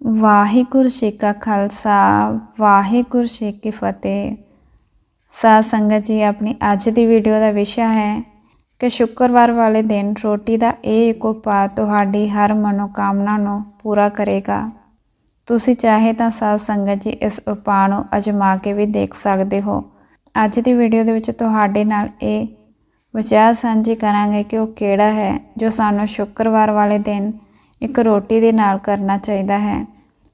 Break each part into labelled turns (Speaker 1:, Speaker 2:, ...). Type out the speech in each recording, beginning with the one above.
Speaker 1: ਵਾਹਿਗੁਰੂ ਜੀ ਕਾ ਖਾਲਸਾ, ਵਾਹਿਗੁਰੂ ਜੀ ਕੀ ਫਤਿਹ। ਸਾਧ ਸੰਗਤ ਜੀ, ਆਪਣੀ ਅੱਜ ਦੀ ਵੀਡੀਓ ਦਾ ਵਿਸ਼ਾ ਹੈ ਕਿ ਸ਼ੁੱਕਰਵਾਰ ਵਾਲੇ ਦਿਨ ਰੋਟੀ ਦਾ ਇਹ ਇੱਕ ਉਪਾਅ ਤੁਹਾਡੀ ਹਰ ਮਨੋਕਾਮਨਾ ਨੂੰ ਪੂਰਾ ਕਰੇਗਾ। ਤੁਸੀਂ ਚਾਹੇ ਤਾਂ ਸਾਧ ਸੰਗਤ ਜੀ, ਇਸ ਉਪਾਅ ਨੂੰ ਅਜਮਾ ਕੇ ਵੀ ਦੇਖ ਸਕਦੇ ਹੋ। ਅੱਜ ਦੀ ਵੀਡੀਓ ਦੇ ਵਿੱਚ ਤੁਹਾਡੇ ਨਾਲ ਇਹ ਵਿਚਾਰ ਸਾਂਝੀ ਕਰਾਂਗੇ ਕਿ ਉਹ ਕਿਹੜਾ ਹੈ, ਜੋ ਸਾਨੂੰ ਸ਼ੁੱਕਰਵਾਰ ਵਾਲੇ ਦਿਨ ਇੱਕ ਰੋਟੀ ਦੇ ਨਾਲ ਕਰਨਾ ਚਾਹੀਦਾ ਹੈ।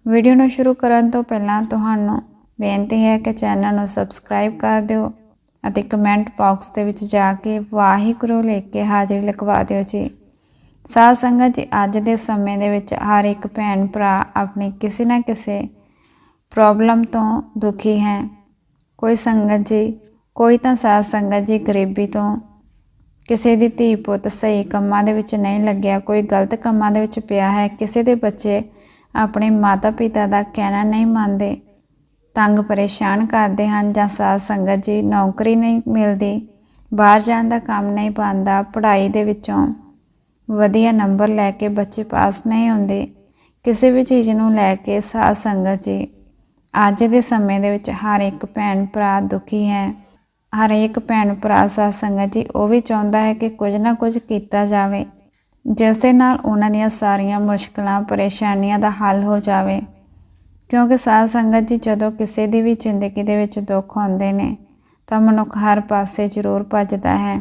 Speaker 1: ਵੀਡੀਓ ਨੂੰ ਸ਼ੁਰੂ ਕਰਨ ਤੋਂ ਪਹਿਲਾਂ ਤੁਹਾਨੂੰ ਬੇਨਤੀ ਹੈ ਕਿ ਚੈਨਲ ਨੂੰ ਸਬਸਕ੍ਰਾਈਬ ਕਰ ਦਿਓ ਅਤੇ ਕਮੈਂਟ ਬਾਕਸ ਦੇ ਵਿੱਚ ਜਾ ਕੇ ਵਾਹਿਗੁਰੂ ਲਿਖ ਕੇ ਹਾਜ਼ਰੀ ਲਿਖਵਾ ਦਿਓ ਜੀ। ਸਾਧ ਸੰਗਤ ਜੀ, ਅੱਜ ਦੇ ਸਮੇਂ ਦੇ ਵਿੱਚ ਹਰ ਇੱਕ ਭੈਣ ਭਰਾ ਆਪਣੀ ਕਿਸੇ ਨਾ ਕਿਸੇ ਪ੍ਰੋਬਲਮ ਤੋਂ ਦੁਖੀ ਹੈ। ਕੋਈ ਸੰਗਤ ਜੀ, ਕੋਈ ਤਾਂ ਸਾਧ ਸੰਗਤ ਜੀ ਗਰੀਬੀ ਤੋਂ ਕਿਸੇ ਦੀ ਧੀ ਪੁੱਤ ਸਹੀ ਕੰਮਾਂ ਦੇ ਵਿੱਚ ਨਹੀਂ ਲੱਗਿਆ, ਕੋਈ ਗਲਤ ਕੰਮਾਂ ਦੇ ਵਿੱਚ ਪਿਆ ਹੈ, ਕਿਸੇ ਦੇ ਬੱਚੇ ਆਪਣੇ ਮਾਤਾ ਪਿਤਾ ਦਾ ਕਹਿਣਾ ਨਹੀਂ ਮੰਨਦੇ, ਤੰਗ ਪਰੇਸ਼ਾਨ ਕਰਦੇ ਹਨ ਜਾਂ ਸਾਧ ਸੰਗਤ ਜੀ ਨੌਕਰੀ ਨਹੀਂ ਮਿਲਦੀ, ਬਾਹਰ ਜਾਣ ਦਾ ਕੰਮ ਨਹੀਂ ਪਾਉਂਦਾ, ਪੜ੍ਹਾਈ ਦੇ ਵਿੱਚੋਂ ਵਧੀਆ ਨੰਬਰ ਲੈ ਕੇ ਬੱਚੇ ਪਾਸ ਨਹੀਂ ਹੁੰਦੇ, ਕਿਸੇ ਵੀ ਚੀਜ਼ ਨੂੰ ਲੈ ਕੇ ਸਾਧ ਸੰਗਤ ਜੀ ਅੱਜ ਦੇ ਸਮੇਂ ਦੇ ਵਿੱਚ ਹਰ ਇੱਕ ਭੈਣ ਭਰਾ ਦੁਖੀ ਹੈ। ਹਰੇਕ ਭੈਣ ਭਰਾ ਸਾਧ ਸੰਗਤ ਜੀ, ਉਹ ਵੀ ਚਾਹੁੰਦਾ ਹੈ ਕਿ ਕੁਝ ਨਾ ਕੁਝ ਕੀਤਾ ਜਾਵੇ ਜਿਸ ਦੇ ਨਾਲ ਉਹਨਾਂ ਦੀਆਂ ਸਾਰੀਆਂ ਮੁਸ਼ਕਲਾਂ, ਪਰੇਸ਼ਾਨੀਆਂ ਦਾ ਹੱਲ ਹੋ ਜਾਵੇ। ਕਿਉਂਕਿ ਸਾਧ ਸੰਗਤ ਜੀ, ਜਦੋਂ ਕਿਸੇ ਦੀ ਵੀ ਜ਼ਿੰਦਗੀ ਦੇ ਵਿੱਚ ਦੁੱਖ ਆਉਂਦੇ ਨੇ, ਤਾਂ ਮਨੁੱਖ ਹਰ ਪਾਸੇ ਜ਼ਰੂਰ ਭੱਜਦਾ ਹੈ।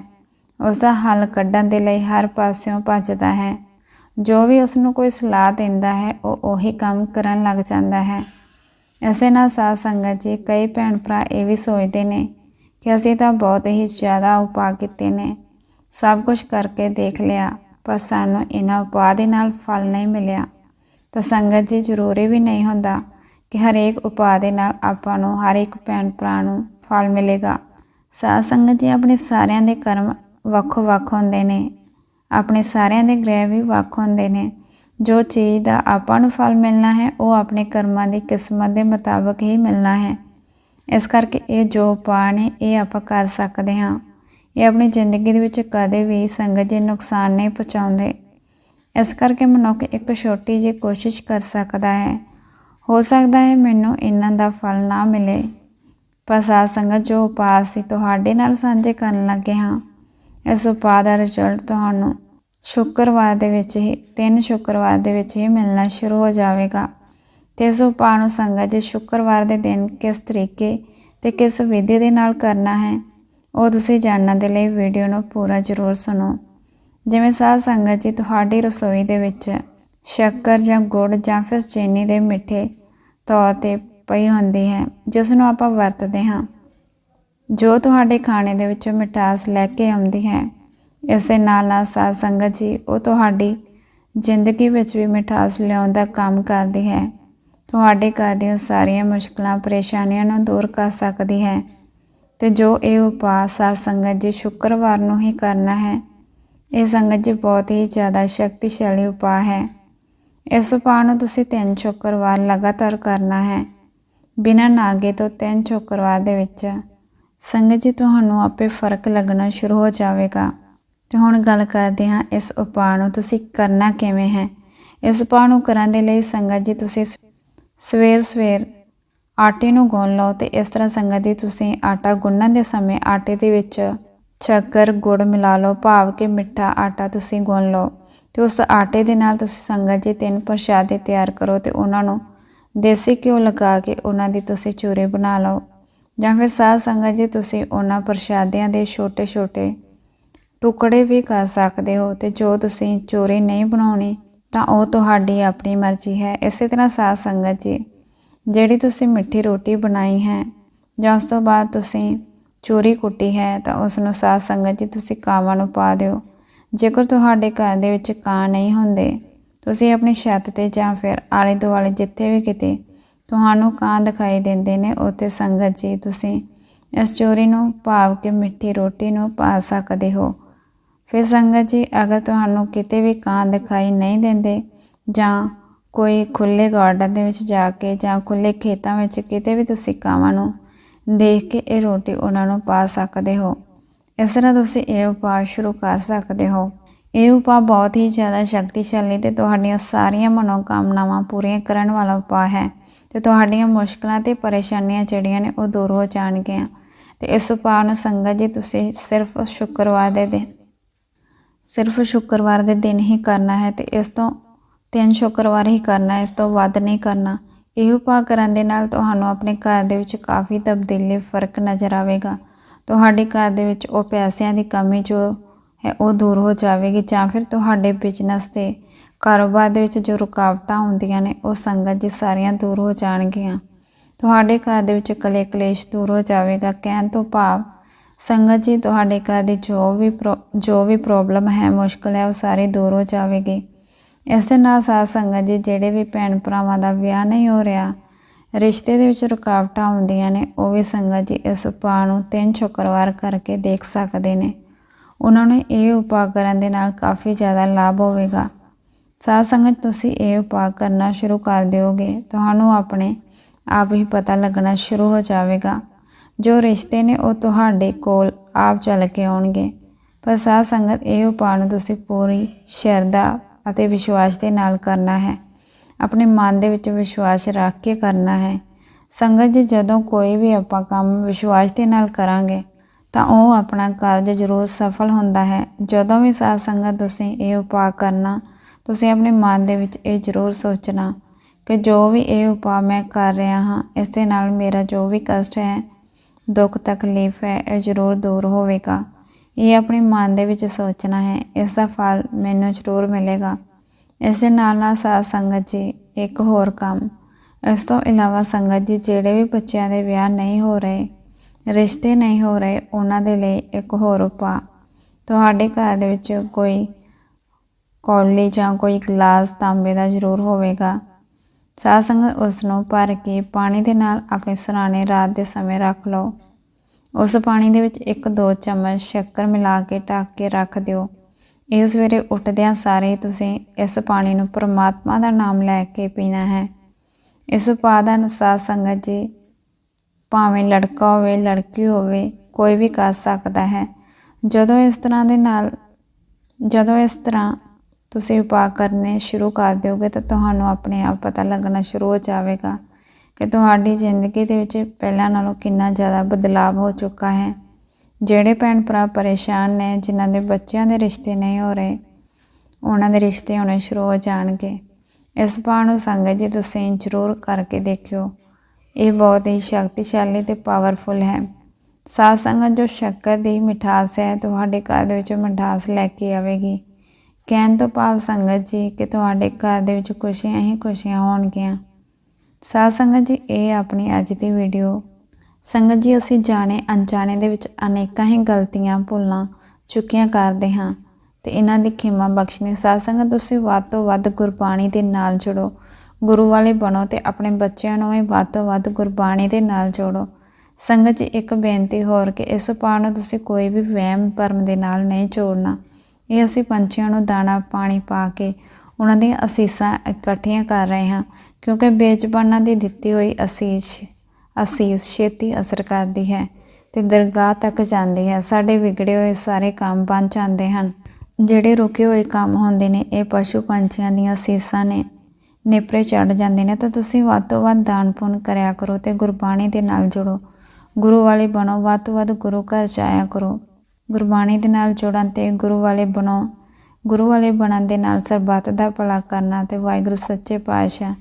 Speaker 1: ਉਸ ਦਾ ਹੱਲ ਕੱਢਣ ਦੇ ਲਈ ਹਰ ਪਾਸਿਓਂ ਭੱਜਦਾ ਹੈ। ਜੋ ਵੀ ਉਸ ਨੂੰ ਕੋਈ ਸਲਾਹ ਦਿੰਦਾ ਹੈ, ਉਹ ਉਹੀ ਕੰਮ ਕਰਨ ਲੱਗ ਜਾਂਦਾ ਹੈ। ਇਸੇ ਨਾਲ ਸਾਧ ਸੰਗਤ ਜੀ, ਕਈ ਭੈਣ ਭਰਾ ਇਹ ਵੀ ਸੋਚਦੇ ਨੇ ਕਿ ਅਸੀਂ ਤਾਂ ਬਹੁਤ ਹੀ ਜ਼ਿਆਦਾ ਉਪਾਅ ਕੀਤੇ ਨੇ। ਸਭ ਕੁਝ ਕਰਕੇ ਦੇਖ ਲਿਆ, ਪਰ ਸਾਨੂੰ ਇਹਨਾਂ ਉਪਾਅ ਦੇ ਨਾਲ ਫਲ ਨਹੀਂ ਮਿਲਿਆ। ਤਾਂ ਸੰਗਤ ਜੀ, ਜ਼ਰੂਰੀ ਵੀ ਨਹੀਂ ਹੁੰਦਾ ਕਿ ਹਰੇਕ ਉਪਾਅ ਦੇ ਨਾਲ ਆਪਾਂ ਨੂੰ, ਹਰ ਇੱਕ ਭੈਣ ਭਰਾ ਨੂੰ ਫਲ ਮਿਲੇਗਾ। ਸਾਧ ਸੰਗਤ ਜੀ, ਆਪਣੇ ਸਾਰਿਆਂ ਦੇ ਕਰਮ ਵੱਖੋ ਵੱਖ ਹੁੰਦੇ ਨੇ। ਆਪਣੇ ਸਾਰਿਆਂ ਦੇ ਗ੍ਰਹਿ ਵੀ ਵੱਖ ਹੁੰਦੇ ਨੇ। ਜੋ ਚੀਜ਼ ਦਾ ਆਪਾਂ ਨੂੰ ਫਲ ਮਿਲਣਾ ਹੈ, ਉਹ ਆਪਣੇ ਕਰਮਾਂ ਦੀ ਕਿਸਮਤ ਦੇ ਮੁਤਾਬਕ ਹੀ ਮਿਲਣਾ ਹੈ। ਇਸ ਕਰਕੇ ਇਹ ਜੋ ਉਪਾਅ ਨੇ ਇਹ ਆਪਾਂ ਕਰ ਸਕਦੇ ਹਾਂ। ਇਹ ਆਪਣੀ ਜ਼ਿੰਦਗੀ ਦੇ ਵਿੱਚ ਕਦੇ ਵੀ ਸੰਗਤ ਜੀ ਨੁਕਸਾਨ ਨਹੀਂ ਪਹੁੰਚਾਉਂਦੇ। ਇਸ ਕਰਕੇ ਮਨੁੱਖ ਇੱਕ ਛੋਟੀ ਜਿਹੀ ਕੋਸ਼ਿਸ਼ ਕਰ ਸਕਦਾ ਹੈ। ਹੋ ਸਕਦਾ ਹੈ ਮੈਨੂੰ ਇਹਨਾਂ ਦਾ ਫਲ ਨਾ ਮਿਲੇ। ਪਰ ਸਾਧ ਸੰਗਤ, ਜੋ ਉਪਾਅ ਸੀ ਤੁਹਾਡੇ ਨਾਲ ਸਾਂਝੇ ਕਰਨ ਲੱਗੇ ਹਾਂ, ਇਸ ਉਪਾਅ ਦਾ ਰਿਜ਼ਲਟ ਤੁਹਾਨੂੰ ਸ਼ੁੱਕਰਵਾਰ ਦੇ ਵਿੱਚ ਹੀ, ਤਿੰਨ ਸ਼ੁੱਕਰਵਾਰ ਦੇ ਵਿੱਚ ਹੀ ਮਿਲਣਾ ਸ਼ੁਰੂ ਹੋ ਜਾਵੇਗਾ। ਤੇ ਇਸ ਉਪਾਅ ਨੂੰ ਸੰਗਤ ਜੀ ਸ਼ੁੱਕਰਵਾਰ ਦੇ ਦਿਨ ਕਿਸ ਤਰੀਕੇ ਤੇ ਕਿਸ ਵਿਧੀ ਦੇ ਨਾਲ ਕਰਨਾ ਹੈ, ਉਹ ਤੁਸੀਂ ਜਾਣਨ ਦੇ ਲਈ ਵੀਡੀਓ ਨੂੰ ਪੂਰਾ ਜ਼ਰੂਰ ਸੁਣੋ। ਜਿਵੇਂ ਸਾਧ ਸੰਗਤ ਜੀ ਤੁਹਾਡੀ ਰਸੋਈ ਦੇ ਵਿੱਚ ਸ਼ੱਕਰ ਜਾਂ ਗੁੜ ਜਾਂ ਫਿਰ ਚੀਨੀ ਦੇ ਮਿੱਠੇ ਤੌਰ ਤੇ ਪਈ ਹੁੰਦੀ ਹੈ, ਜਿਸ ਨੂੰ ਆਪਾਂ ਵਰਤਦੇ ਹਾਂ। ਜੋ ਤੁਹਾਡੇ ਖਾਣੇ ਦੇ ਵਿੱਚੋਂ ਮਿਠਾਸ ਲੈ ਕੇ ਆਉਂਦੀ ਹੈ, ਇਸ ਦੇ ਨਾਲ ਨਾਲ ਸਾਧ ਸੰਗਤ ਜੀ ਉਹ ਤੁਹਾਡੀ ਜ਼ਿੰਦਗੀ ਵਿੱਚ ਵੀ ਮਿਠਾਸ ਲਿਆਉਣ ਦਾ ਕੰਮ ਕਰਦੀ ਹੈ। ਤੁਹਾਡੇ ਘਰ ਦੀਆਂ ਸਾਰੀਆਂ ਮੁਸ਼ਕਲਾਂ, ਪਰੇਸ਼ਾਨੀਆਂ ਨੂੰ ਦੂਰ ਕਰ ਸਕਦੀ ਹੈ ਤੇ ਜੋ ਇਹ ਉਪਾਅ ਸਾਧ ਸੰਗਤ ਜੀ ਸ਼ੁੱਕਰਵਾਰ ਨੂੰ ਹੀ ਕਰਨਾ ਹੈ, ਇਹ ਸੰਗਤ ਜੀ ਬਹੁਤ ਹੀ ਜ਼ਿਆਦਾ ਸ਼ਕਤੀਸ਼ਾਲੀ ਉਪਾਅ ਹੈ। ਇਸ ਉਪਾਅ ਨੂੰ ਤੁਸੀਂ ਤਿੰਨ ਸ਼ੁੱਕਰਵਾਰ ਲਗਾਤਾਰ ਕਰਨਾ ਹੈ। ਬਿਨਾਂ ਨਾਗੇ ਤੋਂ ਤਿੰਨ ਸ਼ੁੱਕਰਵਾਰ ਦੇ ਵਿੱਚ ਸੰਗਤ ਜੀ ਤੁਹਾਨੂੰ ਆਪੇ ਫ਼ਰਕ ਲੱਗਣਾ ਸ਼ੁਰੂ ਹੋ ਜਾਵੇਗਾ। ਤੇ ਹੁਣ ਗੱਲ ਕਰਦੇ ਹਾਂ ਇਸ ਉਪਾਅ ਨੂੰ ਤੁਸੀਂ ਕਰਨਾ ਕਿਵੇਂ ਹੈ। ਇਸ ਉਪਾਅ ਨੂੰ ਕਰਨ ਦੇ ਲਈ ਸੰਗਤ ਜੀ ਤੁਸੀਂ ਸਵੇਰ ਸਵੇਰ ਆਟੇ ਨੂੰ ਗੁੰਨ ਲਓ ਤੇ ਇਸ ਤਰ੍ਹਾਂ ਸੰਗਤ ਜੀ ਤੁਸੀਂ ਆਟਾ ਗੁੰਨਣ ਦੇ ਸਮੇਂ ਆਟੇ ਦੇ ਵਿੱਚ ਸ਼ੱਕਰ, ਗੁੜ ਮਿਲਾ ਲਓ, ਭਾਵ ਕਿ ਮਿੱਠਾ ਆਟਾ ਤੁਸੀਂ ਗੁੰਨ ਲਓ ਤੇ ਉਸ ਆਟੇ ਦੇ ਨਾਲ ਤੁਸੀਂ ਸੰਗਤ ਜੀ ਤਿੰਨ ਪ੍ਰਸ਼ਾਦੇ ਤਿਆਰ ਕਰੋ ਤੇ ਉਹਨਾਂ ਨੂੰ ਦੇਸੀ ਘਿਓ ਲਗਾ ਕੇ ਉਹਨਾਂ ਦੀ ਤੁਸੀਂ ਚੂਰੇ ਬਣਾ ਲਓ ਜਾਂ ਫਿਰ ਸਾਧ ਸੰਗਤ ਜੀ ਤੁਸੀਂ ਉਹਨਾਂ ਪ੍ਰਸ਼ਾਦਿਆਂ ਦੇ ਛੋਟੇ-ਛੋਟੇ ਟੁਕੜੇ ਵੀ ਕਰ ਸਕਦੇ ਹੋ ਤੇ ਜੋ ਤੁਸੀਂ ਚੂਰੇ ਨਹੀਂ ਬਣਾਉਣੇ ਤਾਂ ਉਹ ਤੁਹਾਡੀ ਆਪਣੀ ਮਰਜ਼ੀ ਹੈ। ਇਸੇ ਤਰ੍ਹਾਂ ਸਾਧ ਸੰਗਤ ਜੀ, ਜਿਹੜੀ ਤੁਸੀਂ ਮਿੱਠੀ ਰੋਟੀ ਬਣਾਈ ਹੈ ਜਾਂ ਉਸ ਤੋਂ ਬਾਅਦ ਤੁਸੀਂ ਚੂਰੀ ਕੁੱਟੀ ਹੈ, ਤਾਂ ਉਸ ਨੂੰ ਸਾਧ ਸੰਗਤ ਜੀ ਤੁਸੀਂ ਕਾਵਾਂ ਨੂੰ ਪਾ ਦਿਓ। ਜੇਕਰ ਤੁਹਾਡੇ ਘਰ ਦੇ ਵਿੱਚ ਕਾਂ ਨਹੀਂ ਹੁੰਦੇ, ਤੁਸੀਂ ਆਪਣੀ ਛੱਤ ਤੇ ਜਾਂ ਫਿਰ ਆਲੇ ਦੁਆਲੇ ਜਿੱਥੇ ਵੀ ਕਿਤੇ ਤੁਹਾਨੂੰ ਕਾਂ ਦਿਖਾਈ ਦਿੰਦੇ ਨੇ, ਉੱਥੇ ਸੰਗਤ ਜੀ ਤੁਸੀਂ ਇਸ ਚੋਰੀ ਨੂੰ ਭਾਵ ਕੇ ਮਿੱਠੀ ਰੋਟੀ ਨੂੰ ਪਾ ਸਕਦੇ ਹੋ। ਫਿਰ ਸੰਗਤ ਜੀ, ਅਗਰ ਤੁਹਾਨੂੰ ਕਿਤੇ ਵੀ ਕਾਂ ਦਿਖਾਈ ਨਹੀਂ ਦਿੰਦੇ ਜਾਂ ਕੋਈ ਖੁੱਲੇ ਗਾਰਡਨ ਦੇ ਵਿੱਚ ਜਾ ਕੇ ਜਾਂ ਖੁੱਲੇ ਖੇਤਾਂ ਵਿੱਚ ਕਿਤੇ ਵੀ ਤੁਸੀਂ ਕਾਵਾਂ ਨੂੰ ਦੇਖ ਕੇ ਇਹ ਰੋਟੀ ਉਹਨਾਂ ਨੂੰ ਪਾ ਸਕਦੇ ਹੋ, ਇਸ ਤਰ੍ਹਾਂ ਤੁਸੀਂ ਇਹ ਉਪਾਅ ਸ਼ੁਰੂ ਕਰ ਸਕਦੇ ਹੋ। ਇਹ ਉਪਾਅ ਬਹੁਤ ਹੀ ਜ਼ਿਆਦਾ ਸ਼ਕਤੀਸ਼ਾਲੀ ਤੇ ਤੁਹਾਡੀਆਂ ਸਾਰੀਆਂ ਮਨੋਕਾਮਨਾਵਾਂ ਪੂਰੀਆਂ ਕਰਨ ਵਾਲਾ ਉਪਾਅ ਹੈ ਤੇ ਤੁਹਾਡੀਆਂ ਮੁਸ਼ਕਲਾਂ ਤੇ ਪਰੇਸ਼ਾਨੀਆਂ ਜਿਹੜੀਆਂ ਨੇ ਉਹ ਦੂਰ ਹੋ ਜਾਣਗੀਆਂ। ਤੇ ਇਸ ਉਪਾਅ ਨੂੰ ਸੰਗਤ ਜੀ, ਤੁਸੀਂ ਸਿਰਫ ਸ਼ੁੱਕਰਵਾਰ ਦੇ ਦਿਨ ਸਿਰਫ ਸ਼ੁੱਕਰਵਾਰ ਦੇ ਦਿਨ ਹੀ ਕਰਨਾ ਹੈ ਤੇ ਇਸ ਤੋਂ ਤਿੰਨ ਸ਼ੁੱਕਰਵਾਰ ਹੀ ਕਰਨਾ ਹੈ, ਇਸ ਤੋਂ ਵੱਧ ਨਹੀਂ ਕਰਨਾ। ਇਹ ਉਪਾਅ ਕਰਨ ਦੇ ਨਾਲ ਤੁਹਾਨੂੰ ਆਪਣੇ ਘਰ ਦੇ ਵਿੱਚ ਕਾਫੀ ਤਬਦੀਲੀ ਫ਼ਰਕ ਨਜ਼ਰ ਆਵੇਗਾ। ਤੁਹਾਡੇ ਘਰ ਦੇ ਵਿੱਚ ਉਹ ਪੈਸਿਆਂ ਦੀ ਕਮੀ ਜੋ ਹੈ, ਉਹ ਦੂਰ ਹੋ ਜਾਵੇਗੀ ਜਾਂ ਫਿਰ ਤੁਹਾਡੇ ਬਿਜ਼ਨਸ ਤੇ ਕਾਰੋਬਾਰ ਦੇ ਵਿੱਚ ਜੋ ਰੁਕਾਵਟਾਂ ਹੁੰਦੀਆਂ ਨੇ, ਉਹ ਸੰਗਤ ਜੀ ਸਾਰੀਆਂ ਦੂਰ ਹੋ ਜਾਣਗੀਆਂ। ਤੁਹਾਡੇ ਘਰ ਦੇ ਵਿੱਚ ਕਲੇ ਕਲੇਸ਼ ਦੂਰ ਹੋ ਜਾਵੇਗਾ, ਕਹਿਣ ਤੋਂ ਭਾਵ ਸੰਗਤ ਜੀ, ਤੁਹਾਡੇ ਘਰ ਦੀ ਜੋ ਵੀ ਪ੍ਰੋ- ਜੋ ਵੀ ਪ੍ਰੋਬਲਮ ਹੈ, ਮੁਸ਼ਕਲ ਹੈ, ਉਹ ਸਾਰੀ ਦੂਰ ਹੋ ਜਾਵੇਗੀ। ਇਸ ਦੇ ਨਾਲ ਸਾਥ ਸੰਗਤ ਜੀ, ਜਿਹੜੇ ਵੀ ਭੈਣ ਭਰਾਵਾਂ ਦਾ ਵਿਆਹ ਨਹੀਂ ਹੋ ਰਿਹਾ, ਰਿਸ਼ਤੇ ਦੇ ਵਿੱਚ ਰੁਕਾਵਟਾਂ ਆਉਂਦੀਆਂ ਨੇ, ਉਹ ਵੀ ਸੰਗਤ ਜੀ ਇਸ ਉਪਾਅ ਨੂੰ ਤਿੰਨ ਸ਼ੁੱਕਰਵਾਰ ਕਰਕੇ ਦੇਖ ਸਕਦੇ ਨੇ। ਉਹਨਾਂ ਨੂੰ ਇਹ ਉਪਾਅ ਕਰਨ ਦੇ ਨਾਲ ਕਾਫੀ ਜ਼ਿਆਦਾ ਲਾਭ ਹੋਵੇਗਾ। ਸਾਧ ਸੰਗਤ, ਤੁਸੀਂ ਇਹ ਉਪਾਅ ਕਰਨਾ ਸ਼ੁਰੂ ਕਰ ਦਿਓਗੇ, ਤੁਹਾਨੂੰ ਆਪਣੇ ਆਪ ਹੀ ਪਤਾ ਲੱਗਣਾ ਸ਼ੁਰੂ ਹੋ ਜਾਵੇਗਾ। ਜੋ ਰਿਸ਼ਤੇ ਨੇ ਉਹ ਤੁਹਾਡੇ ਕੋਲ ਆਪ ਚੱਲ ਕੇ ਆਉਣਗੇ। ਪਰ ਸਾਧ ਸੰਗਤ ਇਹ ਉਪਾਅ ਨੂੰ ਤੁਸੀਂ ਪੂਰੀ ਸ਼ਰਧਾ ਅਤੇ ਵਿਸ਼ਵਾਸ ਦੇ ਨਾਲ ਕਰਨਾ ਹੈ। ਆਪਣੇ ਮਨ ਦੇ ਵਿੱਚ ਵਿਸ਼ਵਾਸ ਰੱਖ ਕੇ ਕਰਨਾ ਹੈ। ਸੰਗਤ ਜੀ, ਜਦੋਂ ਕੋਈ ਵੀ ਆਪਾਂ ਕੰਮ ਵਿਸ਼ਵਾਸ ਦੇ ਨਾਲ ਕਰਾਂਗੇ, ਤਾਂ ਉਹ ਆਪਣਾ ਕਾਰਜ ਜ਼ਰੂਰ ਸਫਲ ਹੁੰਦਾ ਹੈ। ਜਦੋਂ ਵੀ ਸਾਧ ਸੰਗਤ ਤੁਸੀਂ ਇਹ ਉਪਾਅ ਕਰਨਾ, ਤੁਸੀਂ ਆਪਣੇ ਮਨ ਦੇ ਵਿੱਚ ਇਹ ਜ਼ਰੂਰ ਸੋਚਣਾ ਕਿ ਜੋ ਵੀ ਇਹ ਉਪਾਅ ਮੈਂ ਕਰ ਰਿਹਾ ਹਾਂ, ਇਸ ਦੇ ਨਾਲ ਮੇਰਾ ਜੋ ਵੀ ਕਸ਼ਟ ਹੈ ਦੁੱਖ ਤਕਲੀਫ ਹੈ, ਇਹ ਜ਼ਰੂਰ ਦੂਰ ਹੋਵੇਗਾ। ਇਹ ਆਪਣੇ ਮਨ ਦੇ ਵਿੱਚ ਸੋਚਣਾ ਹੈ, ਇਸ ਦਾ ਫਲ ਮੈਨੂੰ ਜ਼ਰੂਰ ਮਿਲੇਗਾ। ਇਸ ਦੇ ਨਾਲ ਨਾਲ ਸਾਧ ਸੰਗਤ ਜੀ, ਇੱਕ ਹੋਰ ਕੰਮ। ਇਸ ਤੋਂ ਇਲਾਵਾ ਸੰਗਤ ਜੀ, ਜਿਹੜੇ ਵੀ ਬੱਚਿਆਂ ਦੇ ਵਿਆਹ ਨਹੀਂ ਹੋ ਰਹੇ, ਰਿਸ਼ਤੇ ਨਹੀਂ ਹੋ ਰਹੇ, ਉਹਨਾਂ ਦੇ ਲਈ ਇੱਕ ਹੋਰ ਉਪਾਅ। ਤੁਹਾਡੇ ਘਰ ਦੇ ਵਿੱਚ ਕੋਈ ਕੌਲੀ ਜਾਂ ਕੋਈ ਗਲਾਸ ਤਾਂਬੇ ਦਾ ਜ਼ਰੂਰ ਹੋਵੇਗਾ। ਸਾਧ ਸੰਗਤ ਉਸ ਨੂੰ ਭਰ ਕੇ ਪਾਣੀ ਦੇ ਨਾਲ ਆਪਣੇ ਸਰਾਣੇ ਰਾਤ ਦੇ ਸਮੇਂ ਰੱਖ ਲਓ। ਉਸ ਪਾਣੀ ਦੇ ਵਿੱਚ ਇੱਕ ਦੋ ਚਮਚ ਸ਼ੱਕਰ ਮਿਲਾ ਕੇ ਢੱਕ ਕੇ ਰੱਖ ਦਿਓ। ਇਹ ਸਵੇਰੇ ਉੱਠਦਿਆਂ ਸਾਰੇ ਤੁਸੀਂ ਇਸ ਪਾਣੀ ਨੂੰ ਪ੍ਰਮਾਤਮਾ ਦਾ ਨਾਮ ਲੈ ਕੇ ਪੀਣਾ ਹੈ। ਇਸ ਉਪਾਅ ਦਾ ਸਾਧ ਸੰਗਤ ਜੀ ਭਾਵੇਂ ਲੜਕਾ ਹੋਵੇ, ਲੜਕੀ ਹੋਵੇ, ਕੋਈ ਵੀ ਕਰ ਸਕਦਾ ਹੈ। ਜਦੋਂ ਇਸ ਤਰ੍ਹਾਂ ਦੇ ਨਾਲ, ਜਦੋਂ ਇਸ ਤਰ੍ਹਾਂ ਤੁਸੀਂ ਉਪਾਅ ਕਰਨੇ ਸ਼ੁਰੂ ਕਰ ਦਿਓਗੇ ਤਾਂ ਤੁਹਾਨੂੰ ਆਪਣੇ ਆਪ ਪਤਾ ਲੱਗਣਾ ਸ਼ੁਰੂ ਹੋ ਜਾਵੇਗਾ ਕਿ ਤੁਹਾਡੀ ਜ਼ਿੰਦਗੀ ਦੇ ਵਿੱਚ ਪਹਿਲਾਂ ਨਾਲੋਂ ਕਿੰਨਾ ਜ਼ਿਆਦਾ ਬਦਲਾਅ ਹੋ ਚੁੱਕਾ ਹੈ। ਜਿਹੜੇ ਭੈਣ ਭਰਾ ਪਰੇਸ਼ਾਨ ਨੇ, ਜਿਨ੍ਹਾਂ ਦੇ ਬੱਚਿਆਂ ਦੇ ਰਿਸ਼ਤੇ ਨਹੀਂ ਹੋ ਰਹੇ, ਉਹਨਾਂ ਦੇ ਰਿਸ਼ਤੇ ਹੋਣੇ ਸ਼ੁਰੂ ਹੋ ਜਾਣਗੇ। ਇਸ ਉਪਾਅ ਨੂੰ ਸੰਗਤ ਜੀ ਤੁਸੀਂ ਜ਼ਰੂਰ ਕਰਕੇ ਦੇਖਿਓ। ਇਹ ਬਹੁਤ ਹੀ ਸ਼ਕਤੀਸ਼ਾਲੀ ਤੇ ਪਾਵਰਫੁਲ ਹੈ। ਸਾਧ ਸੰਗਤ ਜੋ ਸ਼ੱਕਰ ਦੀ ਮਿਠਾਸ ਹੈ, ਤੁਹਾਡੇ ਘਰ ਦੇ ਵਿੱਚ ਮਿਠਾਸ ਲੈ ਕੇ ਆਵੇਗੀ। ਕਹਿਣ ਤੋਂ ਭਾਵ ਸੰਗਤ ਜੀ ਕਿ ਤੁਹਾਡੇ ਘਰ ਦੇ ਵਿੱਚ ਖੁਸ਼ੀਆਂ ਹੀ ਖੁਸ਼ੀਆਂ ਹੋਣਗੀਆਂ। ਸਾਧ ਸੰਗਤ ਜੀ, ਇਹ ਆਪਣੀ ਅੱਜ ਦੀ ਵੀਡੀਓ ਸੰਗਤ ਜੀ, ਅਸੀਂ ਜਾਣੇ ਅਣਜਾਣੇ ਦੇ ਵਿੱਚ ਅਨੇਕਾਂ ਹੀ ਗਲਤੀਆਂ, ਭੁੱਲਾਂ ਚੁੱਕੀਆਂ ਕਰਦੇ ਹਾਂ ਤੇ ਇਹਨਾਂ ਦੀ ਖਿਮਾ ਬਖਸ਼ਣੀ। ਸਾਧ ਸੰਗਤ, ਤੁਸੀਂ ਵੱਧ ਤੋਂ ਵੱਧ ਗੁਰਬਾਣੀ ਦੇ ਨਾਲ ਜੁੜੋ। ਗੁਰੂ ਵਾਲੇ ਬਣੋ ਤੇ ਆਪਣੇ ਬੱਚਿਆਂ ਨੂੰ ਵੀ ਵੱਧ ਤੋਂ ਵੱਧ ਗੁਰਬਾਣੀ ਦੇ ਨਾਲ ਜੋੜੋ। ਸੰਗਤ ਜੀ, ਇੱਕ ਬੇਨਤੀ ਹੋਰ ਕਿ ਇਸ ਉਪਾਅ ਨੂੰ ਤੁਸੀਂ ਕੋਈ ਵੀ ਵਹਿਮ ਭਰਮ ਦੇ ਨਾਲ ਨਹੀਂ ਜੋੜਨਾ। ਇਹ ਅਸੀਂ ਪੰਛੀਆਂ ਨੂੰ ਦਾਣਾ, ਪਾਣੀ ਪਾ ਕੇ ਉਹਨਾਂ ਦੀਆਂ ਅਸੀਸਾਂ ਇਕੱਠੀਆਂ ਕਰ ਰਹੇ ਹਾਂ, ਕਿਉਂਕਿ ਬੇਜ਼ਬਾਨਾਂ ਦੀ ਦਿੱਤੀ ਹੋਈ ਅਸੀਸ ਅਸੀਸ ਛੇਤੀ ਅਸਰ ਕਰਦੀ ਹੈ ਤੇ ਦਰਗਾਹ ਤੱਕ ਜਾਂਦੀ ਹੈ। ਸਾਡੇ ਵਿਗੜੇ ਹੋਏ ਸਾਰੇ ਕੰਮ ਬਣ ਜਾਂਦੇ ਹਨ। ਜਿਹੜੇ ਰੁਕੇ ਹੋਏ ਕੰਮ ਹੁੰਦੇ ਨੇ, ਇਹ ਪਸ਼ੂ ਪੰਛੀਆਂ ਦੀਆਂ ਅਸੀਸਾਂ ਨੇ, ਨੇਪਰੇ ਚੜ ਜਾਂਦੇ ਨੇ। ਤਾਂ ਤੁਸੀਂ ਵੱਧ ਤੋਂ ਵੱਧ ਦਾਨ ਪੁੰਨ ਕਰਿਆ ਕਰੋ ਤੇ ਗੁਰਬਾਣੀ ਦੇ ਨਾਲ ਜੁੜੋ। ਗੁਰੂ ਵਾਲੇ ਬਣੋ, ਵੱਧ ਤੋਂ ਵੱਧ ਗੁਰੂ ਘਰ ਜਾਇਆ ਕਰੋ। ਗੁਰਬਾਣੀ ਦੇ ਨਾਲ ਜੁੜਨ ਤੇ ਗੁਰੂ ਵਾਲੇ ਬਣੋ। ਗੁਰੂ ਵਾਲੇ ਬਣਨ ਦੇ ਨਾਲ ਸਰਬੱਤ ਦਾ ਭਲਾ ਕਰਨਾ ਤੇ ਵਾਹਿਗੁਰੂ ਸੱਚੇ ਪਾਤਸ਼ਾਹ।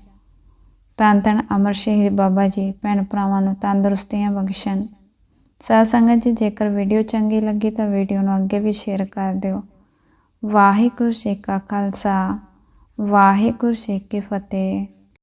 Speaker 1: ਤਨ ਤਨ ਅਮਰ ਸ਼ਹੀਦ ਬਾਬਾ ਜੀ, ਭੈਣ ਭਰਾਵਾਂ ਨੂੰ ਤੰਦਰੁਸਤੀਆਂ ਬਖਸ਼ਣ। ਸਾਧ ਸੰਗਤ ਜੀ, ਜੇਕਰ ਵੀਡੀਓ ਚੰਗੀ ਲੱਗੀ ਤਾਂ ਵੀਡੀਓ ਨੂੰ ਅੱਗੇ ਵੀ ਸ਼ੇਅਰ ਕਰ ਦਿਓ। ਵਾਹਿਗੁਰੂ ਜੀ ਕਾ ਖਾਲਸਾ, ਵਾਹਿਗੁਰੂ ਜੀ ਕੀ ਫਤਿਹ।